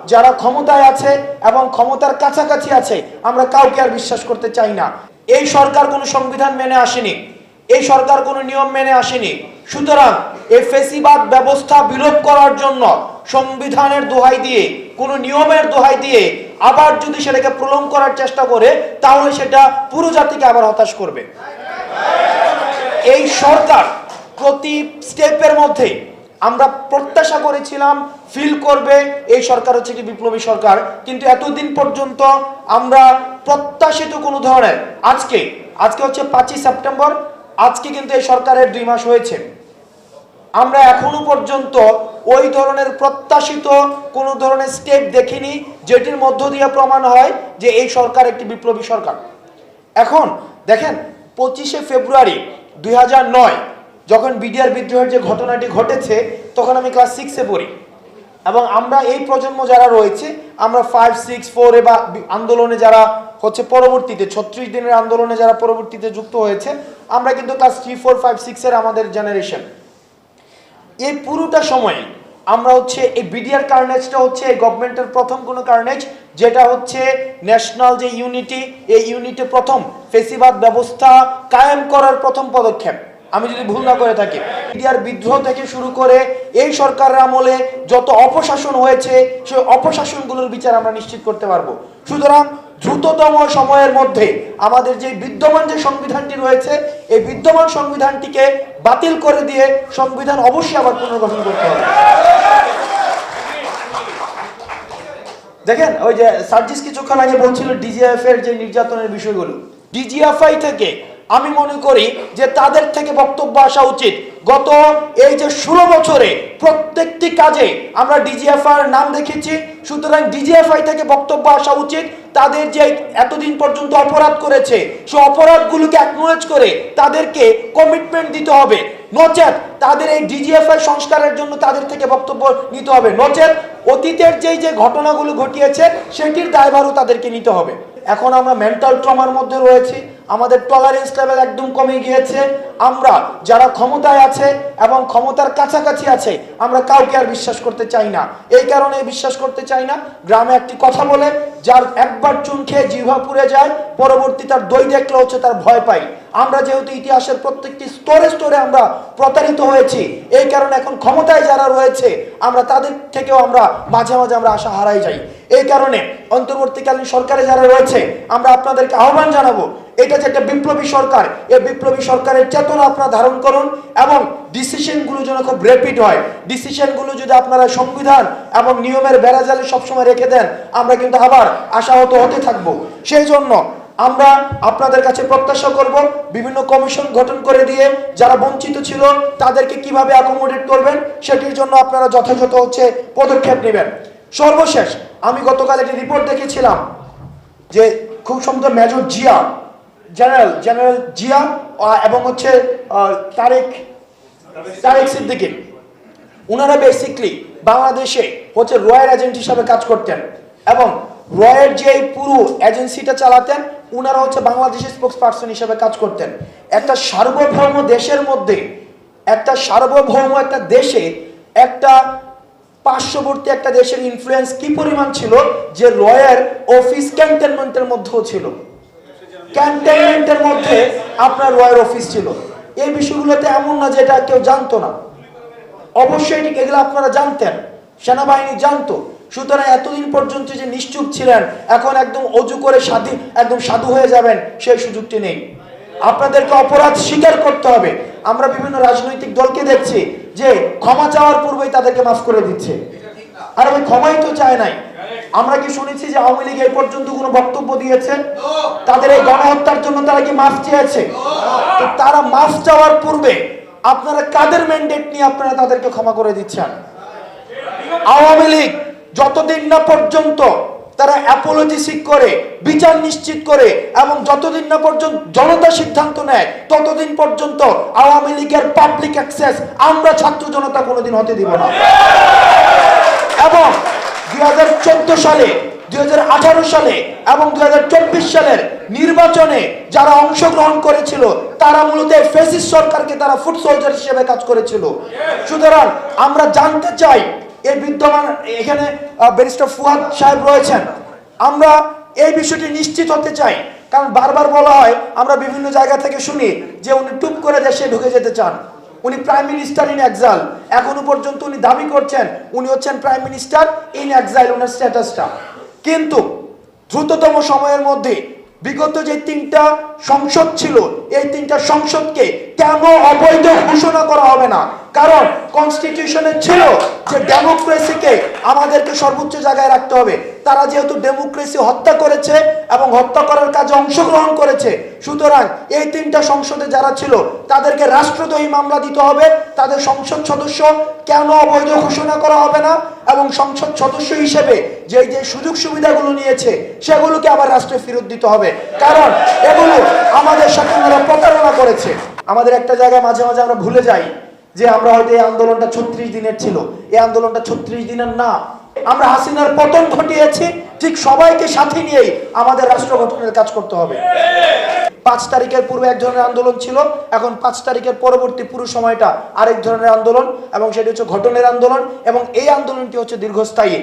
যারা ক্ষমতায় আছে এবং ক্ষমতার কাছাকাছি আছে, আমরা কাউকে আর বিশ্বাস করতে চাই না। এই সরকার কোনো সংবিধান মেনে আসেনি। এই সরকার কোনো নিয়ম মেনে আসেনি। সুতরাং এই ফেসিবাদ ব্যবস্থা বিলোপ করার জন্য সংবিধানের দোহাই দিয়ে, কোনো নিয়মের দোহাই দিয়ে আবার যদি সেটাকে প্রলং করার চেষ্টা করে, তাহলে সেটা পুরো জাতিকে আবার হতাশ করবে। এই সরকার প্রতি স্টেপের মধ্যে আমরা প্রত্যাশা করেছিলাম ফিল করবে, এই সরকার হচ্ছে কি বিপ্লবী সরকার। কিন্তু এতদিন পর্যন্ত আমরা প্রত্যাশিত কোনো ধরনের, আজকে আজকে হচ্ছে পাঁচই সেপ্টেম্বর, আজকে কিন্তু এই সরকারের দুই মাস হয়েছে। আমরা এখনও পর্যন্ত ওই ধরনের প্রত্যাশিত কোনো ধরনের স্টেপ দেখিনি, যেটির মধ্য দিয়ে প্রমাণ হয় যে এই সরকার একটি বিপ্লবী সরকার। এখন, দেখেন, পঁচিশে ফেব্রুয়ারি দুই হাজার নয় যখন বিডিআর বিদ্রোহের যে ঘটনাটি ঘটেছে, তখন আমি ক্লাস সিক্সে পড়ি। এবং আমরা এই প্রজন্ম যারা রয়েছে, আমরা ফাইভ সিক্স ফোরে বা আন্দোলনে যারা হচ্ছে পরবর্তীতে, ছত্রিশ দিনের আন্দোলনে যারা পরবর্তীতে যুক্ত হয়েছে, আমরা কিন্তু ক্লাস থ্রি ফোর ফাইভ সিক্সের আমাদের জেনারেশন এই পুরোটা সময়ে আমরা হচ্ছে এই বিডিআর কার্নেজটা হচ্ছে এই গভর্নমেন্টের প্রথম কোনো কার্নেজ যেটা হচ্ছে ন্যাশনাল যে ইউনিটি এই ইউনিটে প্রথম ফেসিবাদ ব্যবস্থা কায়েম করার প্রথম পদক্ষেপ। আমি যদি ভুল না করে থাকি। বিডিআর বিদ্রোহ থেকে শুরু করে এই সরকারের আমলে যত অপশাসন হয়েছে, সেই অপশাসনগুলোর বিচার আমরা নিশ্চিত করতে পারব। সুতরাং দ্রুততম সময়ের মধ্যে আমাদের যে বিদ্যমান যে সংবিধানটি রয়েছে, এই বিদ্যমান সংবিধানটিকে বাতিল করে দিয়ে সংবিধান অবশ্যই আবার পুনর্গঠন করতে হবে। দেখেন, ওই যে সার্জিস কিছুক্ষণ আগে বলছিল ডিজিএফ এর যে নির্যাতনের বিষয়গুলো। ডিজিএফআই থেকে আমি মনে করি যে তাদের থেকে বক্তব্য আসা উচিত। গত এই যে ষোলো বছরে প্রত্যেকটি কাজে আমরা ডিজিএফআই নাম দেখেছি, সুতরাং ডিজিএফআই থেকে বক্তব্য আসা উচিত। তাদের যে এতদিন পর্যন্ত অপরাধ করেছে, সে অপরাধগুলোকে অ্যাকনোলেজ করে তাদেরকে কমিটমেন্ট দিতে হবে। নচেত তাদের এই ডিজিএফআই সংস্কারের জন্য তাদের থেকে বক্তব্য নিতে হবে। নচেত অতীতের যেই যে ঘটনাগুলো ঘটিয়েছে, সেটির দায়ভারও তাদেরকে নিতে হবে। এখন আমরা মেন্টাল ট্রমার মধ্যে রয়েছি। আমাদের টলারেন্স লেভেল একদম কমে গিয়েছে। আমরা যারা ক্ষমতায় আছে এবং ক্ষমতার কাছাকাছি আছে, আমরা কাউকে আর বিশ্বাস করতে চাই না। এই কারণে বিশ্বাস করতে চাই না। গ্রামে একটি কথা বলে, যার একবার চুন খেয়ে জিহ্বা পুড়ে যায়, পরবর্তী তার দই দেখলে হচ্ছে তার ভয় পাই। আমরা যেহেতু ইতিহাসের প্রত্যেকটি স্তরে স্তরে আমরা প্রতারিত হয়েছি, এই কারণে এখন ক্ষমতায় যারা রয়েছে, আমরা তাদের থেকেও আমরা মাঝে মাঝে আমরা আশা হারাই যাই। এই কারণে অন্তর্বর্তীকালীন সরকারে যারা রয়েছে, আমরা আপনাদেরকে আহ্বান জানাব এটা যে একটা বিপ্লবী সরকার, এই বিপ্লবী সরকারের চেতনা আপনারা ধারণ করুন এবং ডিসিশনগুলো যেন খুব র্যাপিড হয়। ডিসিশনগুলো যদি আপনারা সংবিধান এবং নিয়মের বেড়াজালে সবসময় রেখে দেন, আমরা কিন্তু আবার আশাহত হতে থাকব। সেই জন্য আমরা আপনাদের কাছে প্রত্যাশা করব, বিভিন্ন কমিশন গঠন করে দিয়ে যারা বঞ্চিত ছিল, তাদেরকে কীভাবে অ্যাকোমোডেট করবেন, সেটির জন্য আপনারা যথাযথ হচ্ছে পদক্ষেপ নেবেন। সর্বশেষ, আমি গতকাল একটি রিপোর্ট দেখেছিলাম যে খুব সম্ভবত major Zia general general Zia এবং হচ্ছে তারেক তারেক সিদ্দিকী। ওনারা বেসিকলি বাংলাদেশে হচ্ছে রয়্যাল এজেন্ট হিসাবে কাজ করতেন এবং রয়ের যে পুরো এজেন্সিটা চালাতেন ওনারা হচ্ছে বাংলাদেশের স্পোক্স পার্সন হিসাবে কাজ করতেন। একটা সার্বভৌম দেশের মধ্যে, একটা সার্বভৌম একটা দেশে একটা পার্শ্ববর্তী একটা দেশের ইনফ্লুয়েন্স কি পরিমাণ ছিল? যে রয়ের অফিস ক্যান্টনমেন্টের মধ্যেও ছিল। ক্যান্টনমেন্টের মধ্যে আপনার রয়ের অফিস ছিল। এই বিষয়গুলোতে এমন না যে এটা কেউ জানতো না। অবশ্যই এগুলো আপনারা জানতেন, সেনাবাহিনী জানতো। সুতরাং এতদিন পর্যন্ত যে নিশ্চুপ ছিলেন, এখন একদম অজু করে সাধু, একদম সাধু হয়ে যাবেন, সেই সুযোগটি নেই। আপনাদেরকে অপরাধ স্বীকার করতে হবে। আমরা বিভিন্ন রাজনৈতিক দলকে দেখছি যে ক্ষমা চাওয়ার পূর্বেই তাদেরকে মাফ করে দিচ্ছে। আর ওই ক্ষমাই তো চায় নাই। আমরা কি শুনেছি যে আওয়ামী লীগ এই পর্যন্ত কোনো বক্তব্য দিয়েছে? তাদের এই গণহত্যার জন্য তারা কি মাফ চেয়েছে? তো তারা মাফ চাওয়ার পূর্বে আপনারা কাদের ম্যান্ডেট নিয়ে আপনারা তাদেরকে ক্ষমা করে দিচ্ছেন? আওয়ামী লীগ যতদিন না পর্যন্ত তারা অ্যাপোলজি সিক করে বিচার নিশ্চিত করে এবং যতদিন না পর্যন্ত জনতা সিদ্ধান্ত নেয় ততদিন পর্যন্ত আওয়ামী লীগের পাবলিক অ্যাক্সেস আমরা ছাত্র জনতা কোনোদিন হতে দিব না। এবং দুই সালে দুই সালে এবং দুই সালের নির্বাচনে যারা অংশগ্রহণ করেছিল, তারা মূলত ফেসিস সরকারকে তারা সোলজার হিসেবে কাজ করেছিল। সুতরাং আমরা জানতে চাই, এই বিদ্যমান এখানে ব্যারিস্টার ফুয়াদ সাহেব রয়েছেন। আমরা এই বিষয়টি নিশ্চিত হতে চাই, কারণ বারবার বলা হয়, আমরা বিভিন্ন জায়গা থেকে শুনি যে উনি টুপ করে দেশে ঢুকে যেতে চান। উনি প্রাইম মিনিস্টার ইন এক্সাইল এখনও পর্যন্ত উনি দাবি করছেন, উনি হচ্ছেন প্রাইম মিনিস্টার ইন এক্সাইল ওনার স্ট্যাটাসটা। কিন্তু দ্রুততম সময়ের মধ্যে বিগত যে তিনটা সংসদ ছিল, এই তিনটা সংসদকে কেন অবৈধ ঘোষণা করা হবে না। কারণ কনস্টিটিউশনে ছিল যে ডেমোক্রেসিকে আমাদেরকে সর্বোচ্চ জায়গায় রাখতে হবে। তারা যেহেতু ডেমোক্রেসি হত্যা করেছে এবং হত্যা করার কাজে অংশগ্রহণ করেছে, সুতরাং এই তিনটা সংসদে যারা ছিল, তাদেরকে রাষ্ট্রদ্রোহী মামলা দিতে হবে। তাদের সংসদ সদস্য কেন অবৈধ ঘোষণা করা হবে না? এবং সংসদ সদস্য হিসেবে যে যে সুযোগ সুবিধাগুলো নিয়েছে, সেগুলোকে আবার রাষ্ট্রে ফেরত দিতে হবে। কারণ এগুলো আমাদের সাথে প্রতারণা করেছে আমাদের একটা জায়গায় মাঝে মাঝে আমরা ভুলে যাই যে আমরা হয়তো এই আন্দোলনটা ছত্রিশ দিনের ছিল। এই আন্দোলনটা ছত্রিশ দিনের না। আমরা হাসিনার পতন ঘটিয়েছি, ঠিক সবাইকে সাথে নিয়েই আমাদের রাষ্ট্র গঠনের কাজ করতে হবে। পাঁচ তারিখের পূর্বে এক ধরনের আন্দোলন ছিল, এখন পাঁচ তারিখের পরবর্তী পুরো সময়টা আরেক ধরনের আন্দোলন, এবং সেটি হচ্ছে ঘটনের আন্দোলন, এবং এই আন্দোলনটি হচ্ছে দীর্ঘস্থায়ী।